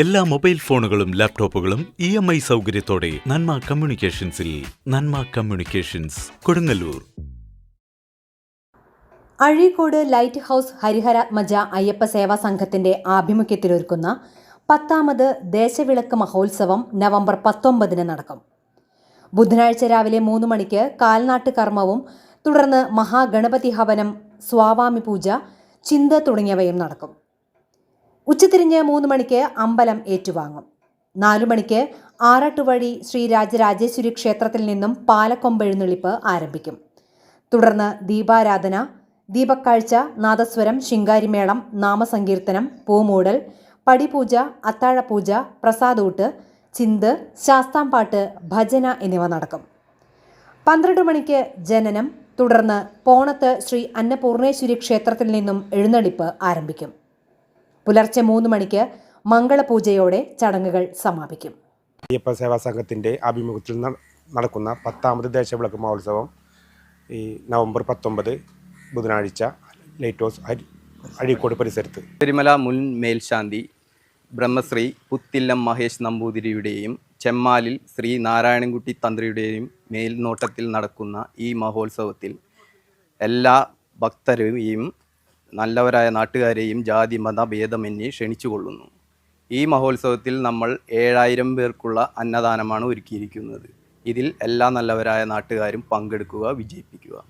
എല്ലാ മൊബൈൽ ഫോണുകളും ലാപ്ടോപ്പുകളും ഇ എം ഐ സൗകര്യത്തോടെ Nanma കമ്മ്യൂണിക്കേഷൻസിൽ Nanma communications Kodungallur. Azhikode light house Hariharatmaja Ayyappa Seva സംഘത്തിന്റെ ആഭിമുഖ്യത്തിലൊരുക്കുന്ന പത്താമത് ദേശവിളക്ക് മഹോത്സവം നവംബർ പത്തൊമ്പതിന് നടക്കും. ബുധനാഴ്ച രാവിലെ മൂന്ന് മണിക്ക് കാൽനാട്ട് കർമ്മവും തുടർന്ന് മഹാഗണപതി ഹവനം സ്വാവാമി പൂജ ചിന്ത തുടങ്ങിയവയും നടക്കും. ഉച്ചതിരിഞ്ഞ് മൂന്ന് മണിക്ക് അമ്പലം ഏറ്റുവാങ്ങും. നാലു മണിക്ക് ആറാട്ടുവഴി ശ്രീ രാജരാജേശ്വരി ക്ഷേത്രത്തിൽ നിന്നും പാലക്കൊമ്പെഴുന്നള്ളിപ്പ് ആരംഭിക്കും. തുടർന്ന് ദീപാരാധന ദീപക്കാഴ്ച നാദസ്വരം ശിങ്കാരിമേളം നാമസങ്കീർത്തനം പൂമൂടൽ പടിപൂജ അത്താഴപൂജ പ്രസാദൂട്ട് ചിന്ത് ശാസ്താംപാട്ട് ഭജന എന്നിവ നടക്കും. പന്ത്രണ്ട് മണിക്ക് ജനനം തുടർന്ന് പോണത്ത് ശ്രീ അന്നപൂർണേശ്വരി ക്ഷേത്രത്തിൽ നിന്നും എഴുന്നള്ളിപ്പ് ആരംഭിക്കും. പുലർച്ചെ മൂന്ന് മണിക്ക് മംഗളപൂജയോടെ ചടങ്ങുകൾ സമാപിക്കും. അയ്യപ്പ സേവാ സംഘത്തിന്റെ ആഭിമുഖ്യത്തിൽ നടക്കുന്ന പത്താമത് ദേശവിളക്ക് മഹോത്സവം ഈ നവംബർ പത്തൊമ്പത് ബുധനാഴ്ച ലൈറ്റ് ഹൗസ് അരി അഴീക്കോട് പരിസരത്ത്. ശബരിമല മുൻ മേൽശാന്തി ബ്രഹ്മശ്രീ പുത്തില്ലം മഹേഷ് നമ്പൂതിരിയുടെയും ചെമ്മാലിൽ ശ്രീ നാരായണൻകുട്ടി തന്ത്രിയുടെയും മേൽനോട്ടത്തിൽ നടക്കുന്ന ഈ മഹോത്സവത്തിൽ എല്ലാ ഭക്തരെയും നല്ലവരായ നാട്ടുകാരെയും ജാതി മത ഭേദമന്യേ ക്ഷണിച്ചുകൊള്ളുന്നു. ഈ മഹോത്സവത്തിൽ നമ്മൾ ഏഴായിരം പേർക്കുള്ള അന്നദാനമാണ് ഒരുക്കിയിരിക്കുന്നത്. ഇതിൽ എല്ലാ നല്ലവരായ നാട്ടുകാരും പങ്കെടുക്കുക വിജയിപ്പിക്കുക.